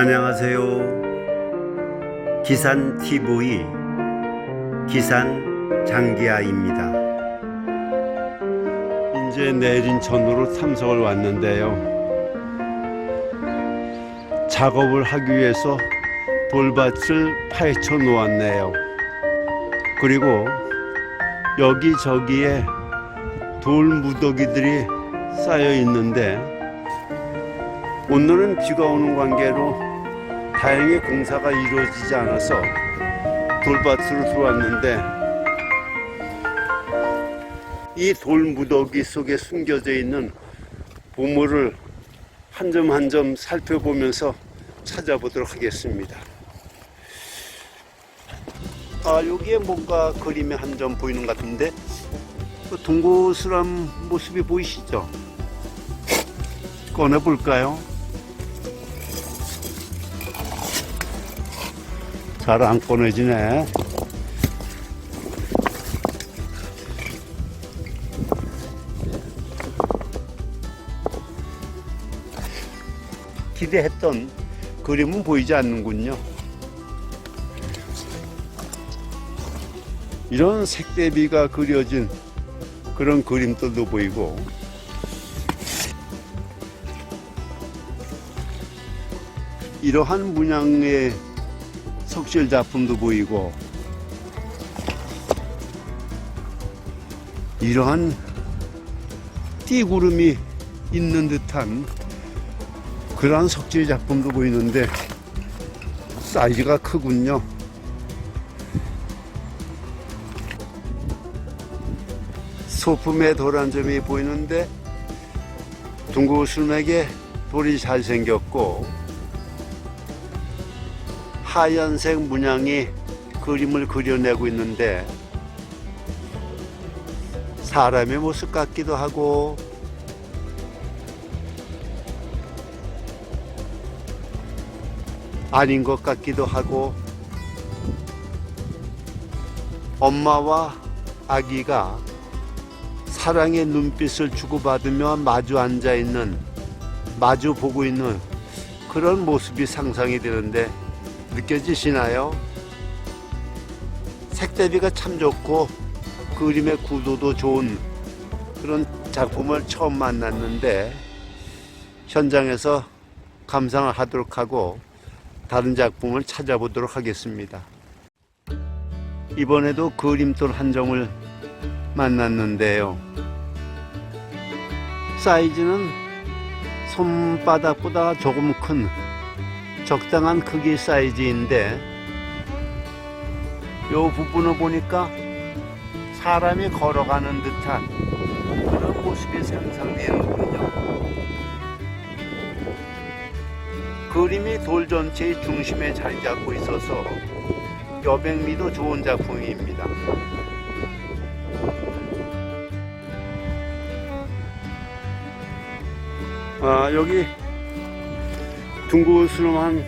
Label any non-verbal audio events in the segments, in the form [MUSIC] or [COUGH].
안녕하세요. 기산 TV 기산 장기아입니다. 이제 내린 전으로 탐석을 왔는데요. 작업을 하기 위해서 돌밭을 파헤쳐 놓았네요. 그리고 여기저기에 돌 무더기들이 쌓여 있는데 오늘은 비가 오는 관계로 다행히 공사가 이루어지지 않아서 돌밭으로 들어왔는데 이 돌 무더기 속에 숨겨져 있는 보물을 한 점 한 점 살펴보면서 찾아보도록 하겠습니다. 아 여기에 뭔가 그림이 한 점 보이는 것 같은데 그 동고스란 모습이 보이시죠? 꺼내 볼까요? 잘 안 꺼내지네. 기대했던 그림은 보이지 않는군요. 이런 색대비가 그려진 그런 그림들도 보이고 이러한 문양의 석실 작품도 보이고 이러한 띠구름이 있는 듯한 그러한 석질 작품도 보이는데 사이즈가 크군요. 소품의 돌한 점이 보이는데 둥그스름하게 돌이 잘생겼고 하얀색 문양이 그림을 그려내고 있는데 사람의 모습 같기도 하고 아닌 것 같기도 하고 엄마와 아기가 사랑의 눈빛을 주고받으며 마주 앉아 있는 마주 보고 있는 그런 모습이 상상이 되는데 느껴지시나요? 색대비가 참 좋고 그림의 구도도 좋은 그런 작품을 처음 만났는데 현장에서 감상을 하도록 하고 다른 작품을 찾아보도록 하겠습니다. 이번에도 그림돌 한 점을 만났는데요. 사이즈는 손바닥보다 조금 큰 적당한 크기 사이즈인데 요 부분을 보니까 사람이 걸어가는 듯한 그런 모습이 상상되는군요. 그림이 돌 전체의 중심에 자리 잡고 있어서 여백미도 좋은 작품입니다. 아, 여기 둥그스름한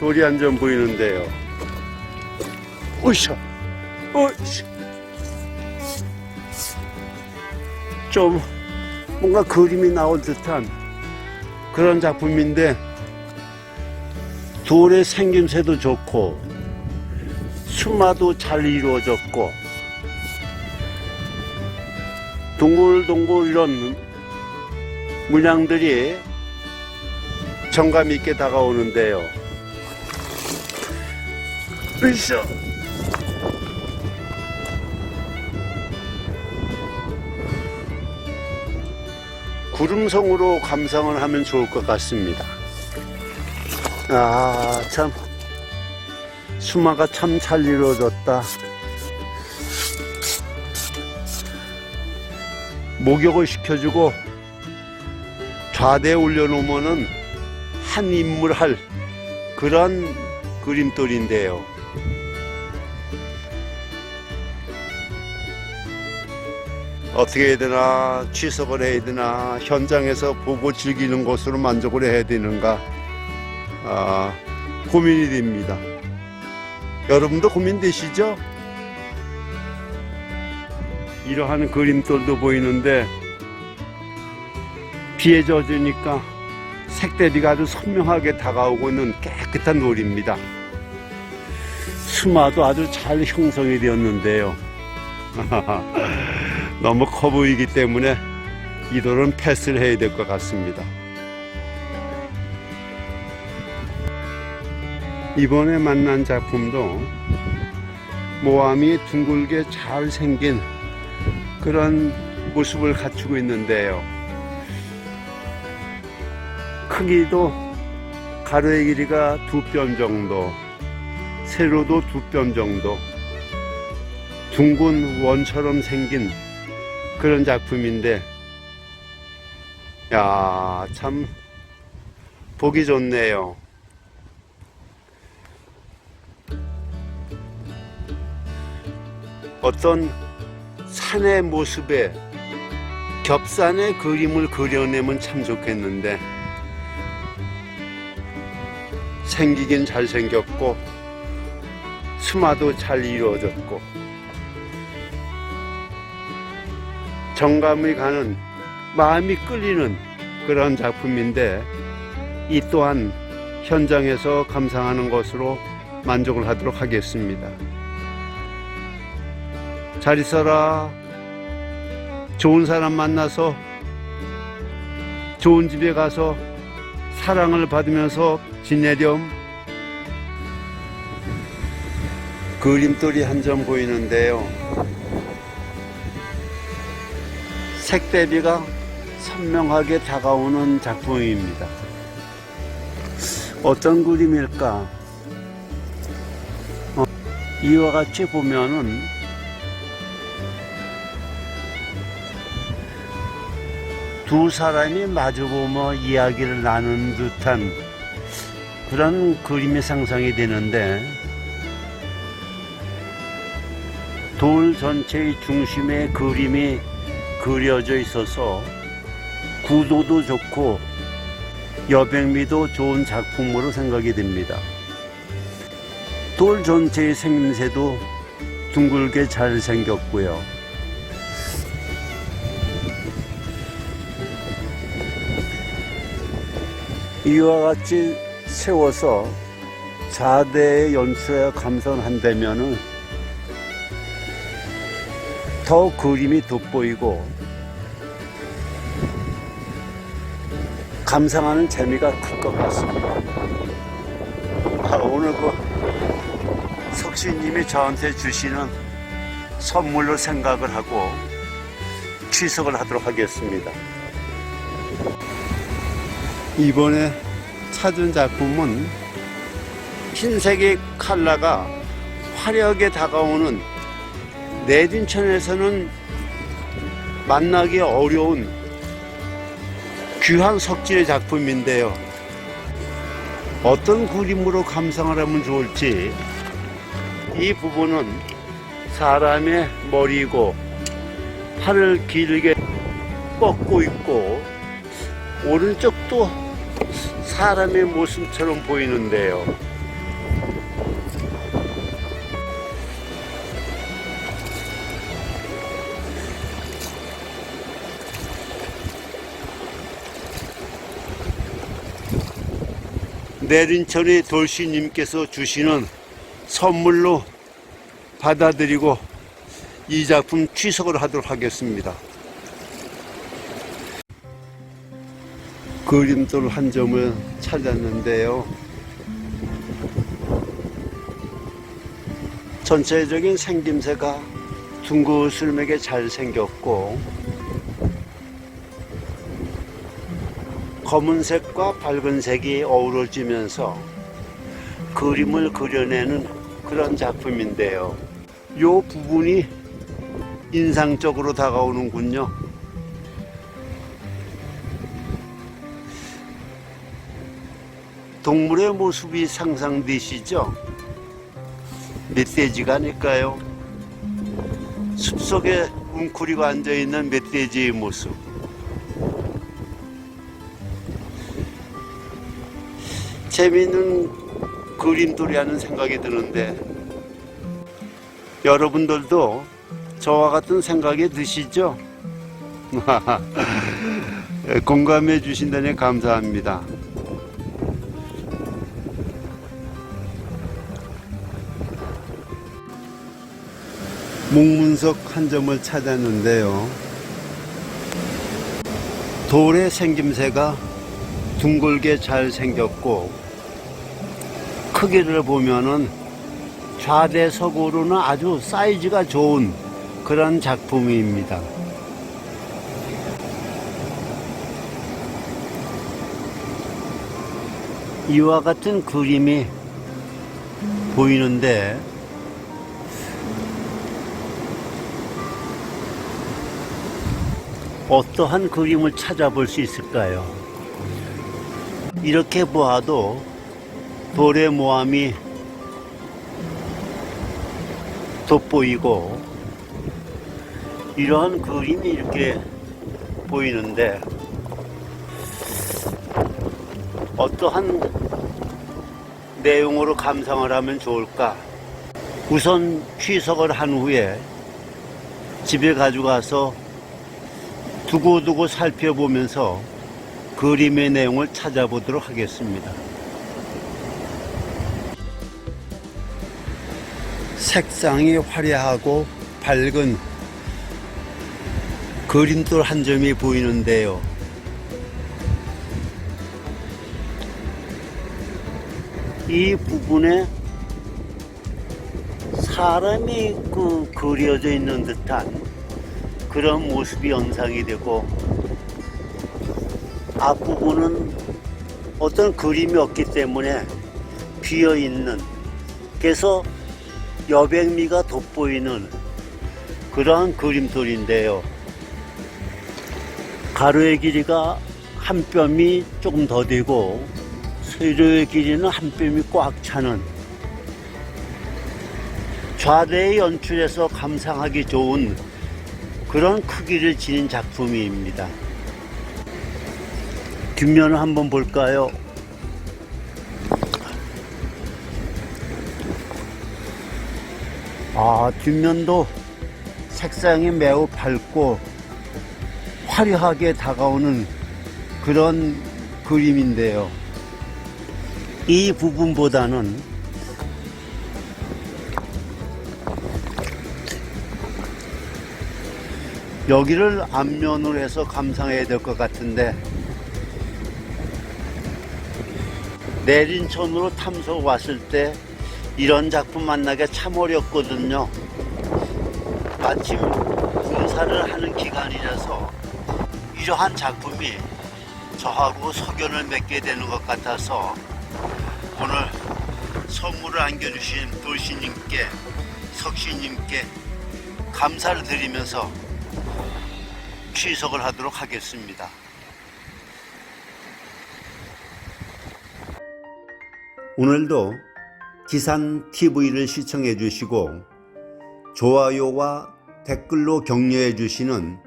돌이 한 점 보이는데요. 오이샤, 오이샤. 좀 뭔가 그림이 나올 듯한 그런 작품인데 돌의 생김새도 좋고 수마도 잘 이루어졌고 동글동글 이런 문양들이 정감 있게 다가오는데요. 으쌰! 구름성으로 감상을 하면 좋을 것 같습니다. 아, 참. 수마가 참 잘 이루어졌다. 목욕을 시켜주고 좌대에 올려놓으면은 한 인물 할 그런 그림돌인데요. 어떻게 해야 되나 취석을 해야 되나 현장에서 보고 즐기는 것으로 만족을 해야 되는가 아, 고민이 됩니다. 여러분도 고민되시죠? 이러한 그림돌도 보이는데 비에 젖으니까 색대비가 아주 선명하게 다가오고 있는 깨끗한 돌입니다. 수마도 아주 잘 형성이 되었는데요. [LAUGHS] 너무 커 보이기 때문에 이 돌은 패스를 해야 될 것 같습니다. 이번에 만난 작품도 모함이 둥글게 잘 생긴 그런 모습을 갖추고 있는데요. 크기도 가로의 길이가 두 뼘 정도, 세로도 두 뼘 정도, 둥근 원처럼 생긴 그런 작품인데, 야, 참, 보기 좋네요. 어떤 산의 모습에 겹산의 그림을 그려내면 참 좋겠는데 생기긴 잘생겼고 수마도 잘 이루어졌고 정감이 가는 마음이 끌리는 그런 작품인데 이 또한 현장에서 감상하는 것으로 만족을 하도록 하겠습니다. 잘 있어라. 좋은 사람 만나서 좋은 집에 가서 사랑을 받으면서 지내렴. 그림돌이 한 점 보이는데요. 색대비가 선명하게 다가오는 작품입니다. 어떤 그림일까? 어, 이와 같이 보면은 두 사람이 마주보며 이야기를 나눈 듯한 그런 그림이 상상이 되는데 돌 전체의 중심에 그림이 그려져 있어서 구도도 좋고 여백미도 좋은 작품으로 생각이 됩니다. 돌 전체의 생김새도 둥글게 잘 생겼고요. 이와 같이 세워서 4대의 연출에 감상한다면은 더 그림이 돋보이고 감상하는 재미가 클 것 같습니다. 아, 오늘 그 석신님이 저한테 주시는 선물로 생각을 하고 취석을 하도록 하겠습니다. 이번에 찾은 작품은 흰색의 칼라가 화려하게 다가오는 내진천에서는 만나기 어려운 귀한 석질의 작품인데요. 어떤 그림으로 감상을 하면 좋을지 이 부분은 사람의 머리고 팔을 길게 뻗고 있고 오른쪽도 사람의 모습처럼 보이는데요. 내린천의 돌씨님께서 주시는 선물로 받아들이고 이 작품 취석을 하도록 하겠습니다. 그림돌 한 점을 찾았는데요. 전체적인 생김새가 둥그스름하게 잘 생겼고 검은색과 밝은색이 어우러지면서 그림을 그려내는 그런 작품인데요. 이 부분이 인상적으로 다가오는군요. 동물의 모습이 상상되시죠? 멧돼지가 아닐까요? 숲속에 웅크리고 앉아있는 멧돼지의 모습. 재미있는 그림돌이 하는 생각이 드는데 여러분들도 저와 같은 생각이 드시죠? [LAUGHS] 공감해 주신다니 감사합니다. 목문석 한 점을 찾았는데요. 돌의 생김새가 둥글게 잘 생겼고 크기를 보면은 좌대석으로는 아주 사이즈가 좋은 그런 작품입니다. 이와 같은 그림이 보이는데 어떠한 그림을 찾아볼 수 있을까요? 이렇게 보아도 돌의 모함이 돋보이고 이러한 그림이 이렇게 보이는데 어떠한 내용으로 감상을 하면 좋을까? 우선 취석을 한 후에 집에 가져가서 두고두고 살펴보면서 그림의 내용을 찾아보도록 하겠습니다. 색상이 화려하고 밝은 그림돌 한 점이 보이는데요. 이 부분에 사람이 그 그려져 있는 듯한 그런 모습이 연상이 되고 앞부분은 어떤 그림이 없기 때문에 비어 있는 그래서 여백미가 돋보이는 그러한 그림돌인데요. 가로의 길이가 한 뼘이 조금 더 되고 세로의 길이는 한 뼘이 꽉 차는 좌대의 연출에서 감상하기 좋은 그런 크기를 지닌 작품입니다. 뒷면을 한번 볼까요? 아, 뒷면도 색상이 매우 밝고 화려하게 다가오는 그런 그림인데요. 이 부분보다는 여기를 앞면으로 해서 감상해야 될 것 같은데 내린천으로 탐석 왔을 때 이런 작품 만나기 참 어렵거든요. 마침 공사를 하는 기간이라서 이러한 작품이 저하고 석연을 맺게 되는 것 같아서 오늘 선물을 안겨주신 돌씨님께 석씨님께 감사를 드리면서 취석을 하도록 하겠습니다. 오늘도 기산 TV를 시청해 주시고 좋아요와 댓글로 격려해 주시는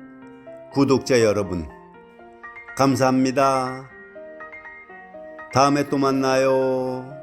구독자 여러분 감사합니다. 다음에 또 만나요.